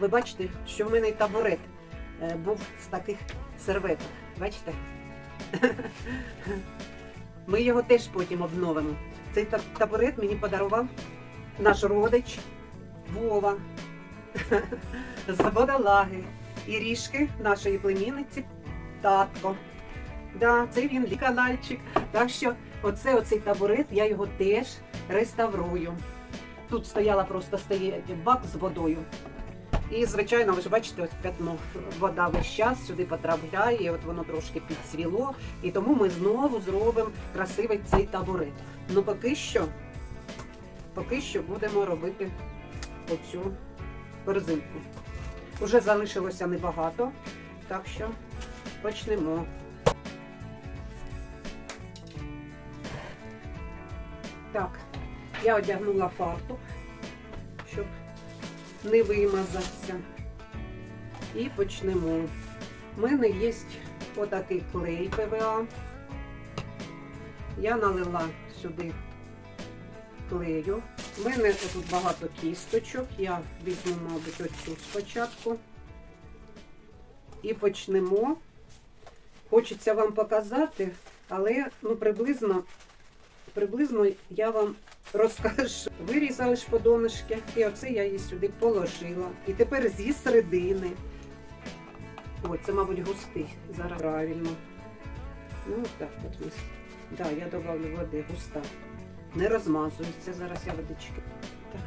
Ви бачите, що в мене і табурет е, був з таких серветок. Бачите? Ми його теж потім обновимо. Цей та- табурет мені подарував наш родич Вова з водолаги і ріжки нашої племінниці татко. Да, це він канальчик. Так що оце оцей табурет, я його теж реставрую. Тут стояла просто стоїть бак з водою. І, звичайно, ви ж бачите, ось п'ятно вода весь час сюди потрапляє, от воно трошки підсвіло. І тому ми знову зробимо красивий цей табурет. Ну поки що, поки що будемо робити оцю корзинку. Уже залишилося небагато, так що почнемо. Так, я одягнула фартук, не вимазався. І почнемо. У мене є отакий клей ПВА. Я налила сюди клею. У мене тут багато кісточок. Я візьму, мабуть, оцю спочатку. І почнемо. Хочеться вам показати, але ну, приблизно, приблизно я вам розкажу. Вирізали донышки, і оце я її сюди положила. І тепер зі середини. О, це, мабуть, густий. Зараз правильно. Ну, так от ми. Да, я додавлю води, густа. Не розмазується. Зараз я водички. Так.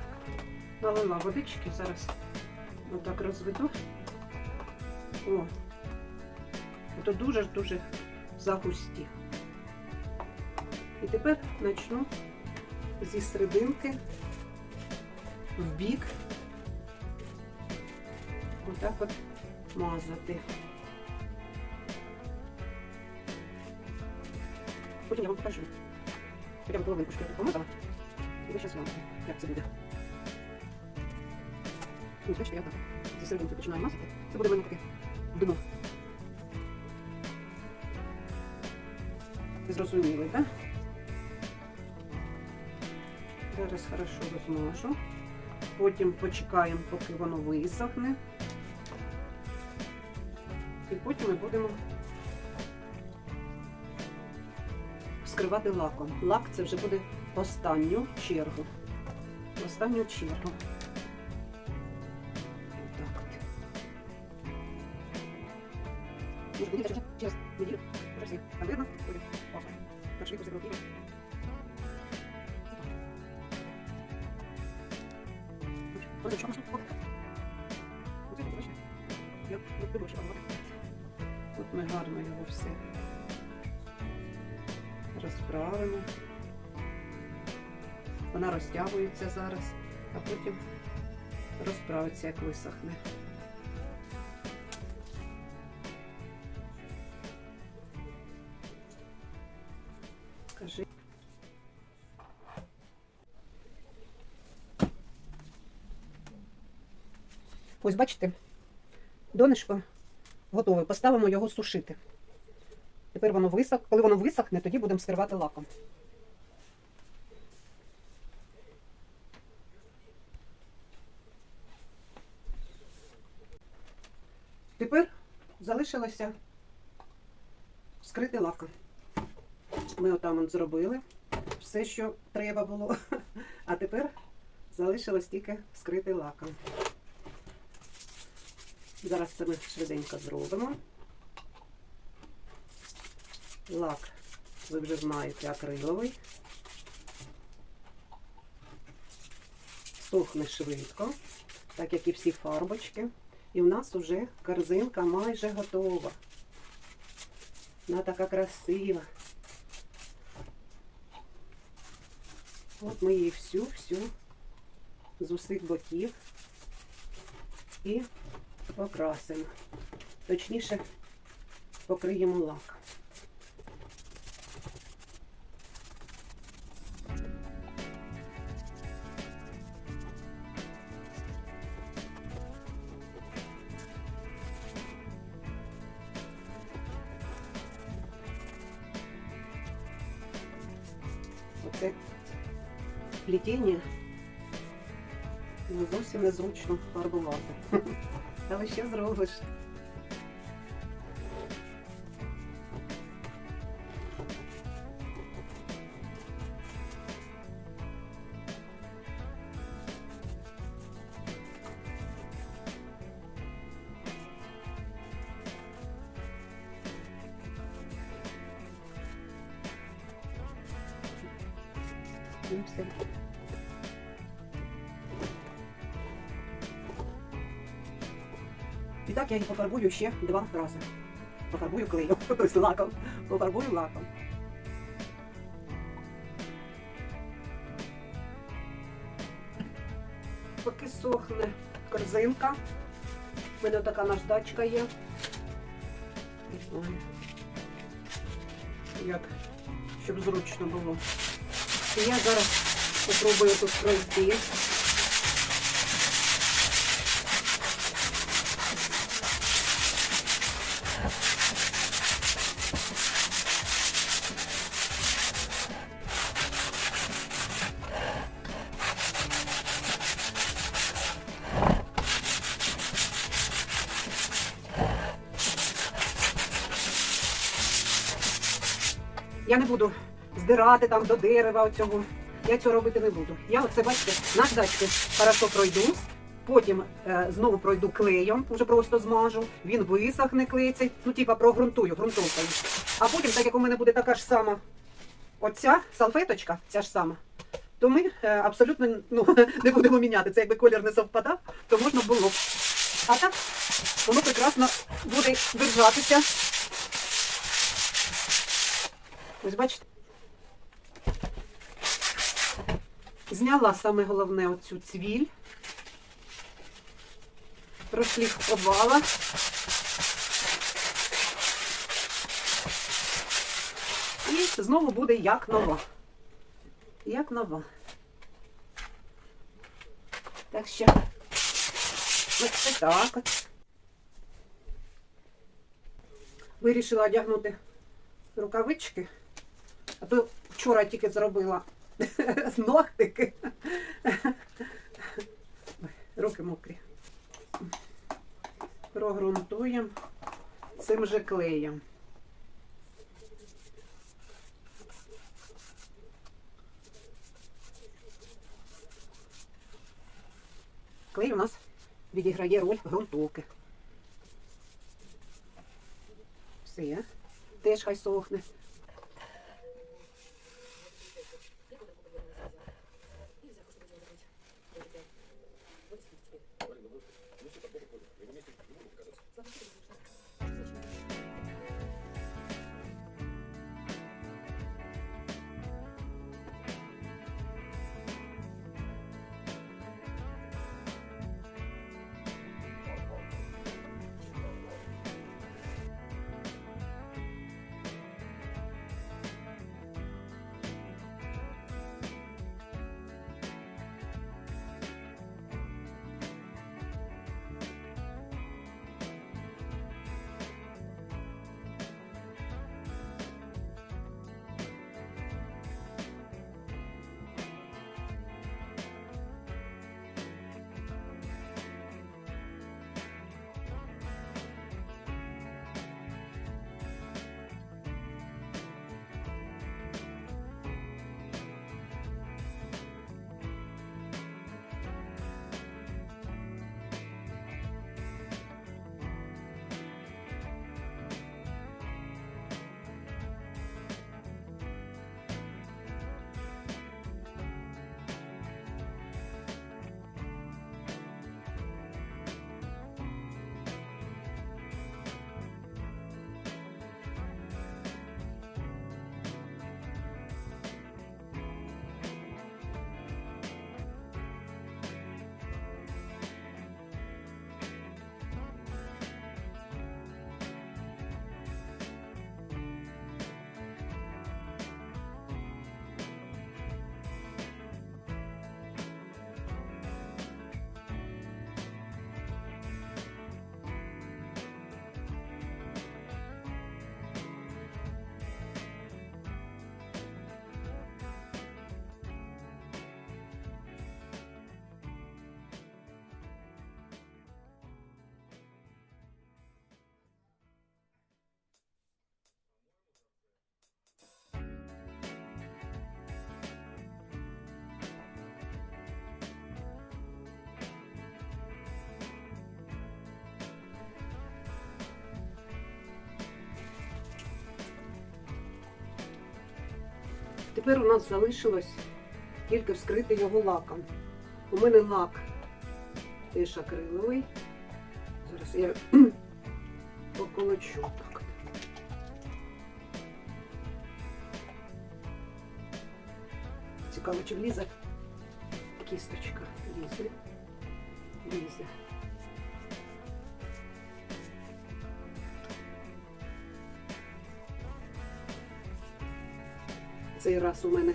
Налила водички, зараз отак розведу. О. Ото дуже-дуже загусті. І тепер почну зі серединки в бік отак от мазати. Потім я вам покажу. Б половинку шкірки помазала. І ви зараз глянете, як це буде. Ну, бачите, я так зі серединки починаю мазати. Це буде в мене таке дно. Зрозуміли, так? Зараз хорошо розмажу. Потім почекаємо, поки воно висохне. І потім ми будемо вскривати лаком. Лак це вже буде в останню чергу. В останню чергу. Я люблю, що. От ми гарно його все розправимо. Вона розтягується зараз, а потім розправиться, як висохне. Кажи. Ось бачите, донышко готове. Поставимо його сушити. Тепер воно висох. Коли воно висохне, тоді будемо скривати лаком. Тепер залишилося скрити лаком. Ми отам от зробили все, що треба було. А тепер залишилось тільки скрити лаком. Зараз це ми швиденько зробимо. Лак, ви вже знаєте, акриловий. Сохне швидко, так як і всі фарбочки. І в нас вже корзинка майже готова. Вона така красива. От ми її всю-всю з усіх боків і покрасимо. Точніше, покриємо лак. Оце плетіння зовсім незручно фарбувати. Але що зробиш? Ну, все. Так я її пофарбую ще два рази. Пофарбую клеєм, тобто лаком. Пофарбую лаком. Поки сохне корзинка. У мене така наждачка є. Як, щоб зручно було. І я зараз спробую тут пройти. Я не буду здирати там до дерева оцього. Я цього робити не буду. Я оце, бачите, наждачки хорошо пройду, потім е, знову пройду клеєм, уже просто змажу. Він висохне цей, ну типа прогрунтую, ґрунтовкою. А потім, так як у мене буде така ж сама оця салфеточка, ця ж сама, то ми е, абсолютно ну, не будемо міняти. Це якби колір не совпадав, то можна було б. А так воно прекрасно буде держатися. Ось бачите. Зняла саме головне оцю цвіль, прошліфувала. І знову буде як нова. Як нова. Так що ось так от. Вирішила одягнути рукавички. А то вчора тільки зробила ногтики. Ой, Руки мокрі. Прогрунтуємо цим же клеєм. Клей у нас відіграє роль ґрунтовки. Все. Теж хай сохне. Sorry. Тепер у нас залишилось тільки вскрити його лаком. У мене лак теж акриловий. Зараз я поколочу так. Цікаво, чи влізе кісточка. Лізе. Лізе. Цей раз у мене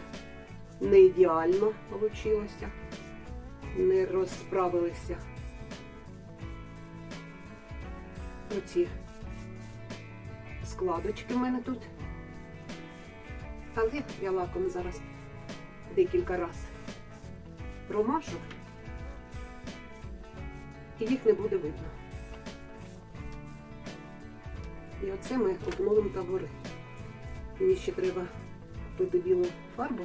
не ідеально вийшло. Не розправилися оці складочки в мене тут. Але я лаком зараз декілька разів промашу і їх не буде видно. І оце ми обновимо табори. Мені ще треба купити фарбу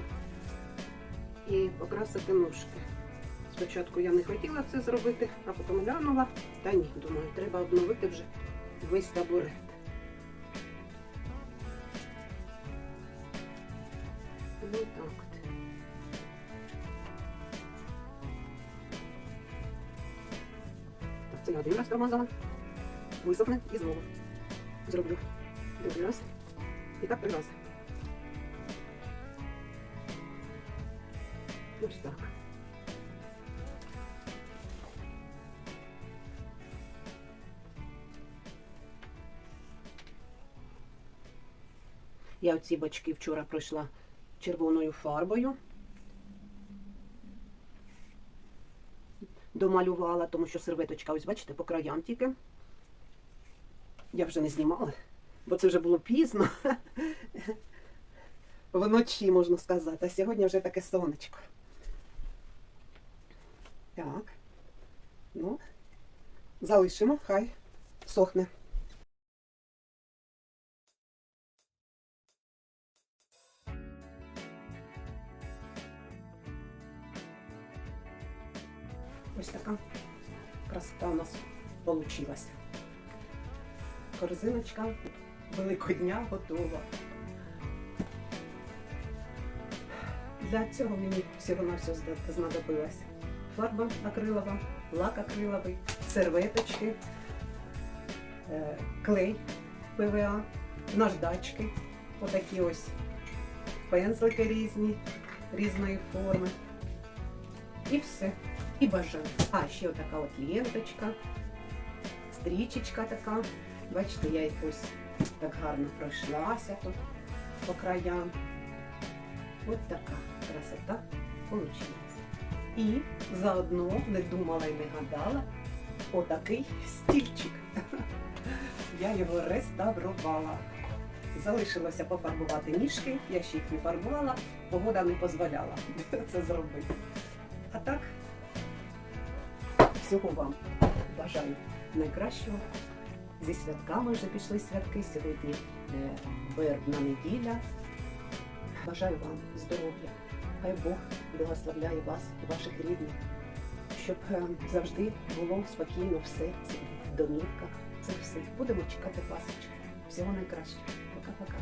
і покрасити ножки. Спочатку я не хотіла це зробити, а потім глянула. Та ні, думаю, треба обновити вже весь табурет. Ну. Так, це я один раз промазала. Висохне і знову. Зроблю другий раз. І так три рази. Ось так. Я оці бачки вчора пройшла червоною фарбою. Домалювала, тому що серветочка, ось бачите, по краям тільки. Я вже не знімала, бо це вже було пізно. Вночі, можна сказати, а сьогодні вже таке сонечко. Так. Ну, залишимо, хай сохне. Ось така красота у нас вийшла. Корзиночка великого дня готова. Для цього мені всього на все знадобилось. Фарба акрилова, лак акриловий, серветочки, е, клей ПВА, наждачки, отакі ось пензлики різні, різної форми. І все. І бажаю. А, ще отака от ленточка, стрічечка така. Бачите, я якось так гарно пройшлася тут по краям. Ось така красота вийшла. І заодно не думала і не гадала отакий стільчик. Я його реставрувала. Залишилося пофарбувати ніжки, я ще їх не фарбувала, погода не дозволяла це зробити. А так, всього вам бажаю найкращого. Зі святками вже пішли святки. Сьогодні е, вербна неділя. Бажаю вам здоров'я. Хай Бог благословляє вас і ваших рідних, щоб е, завжди було спокійно в серці, в домівках. Це все. Будемо чекати пасочки. Всього найкращого. Пока-пока.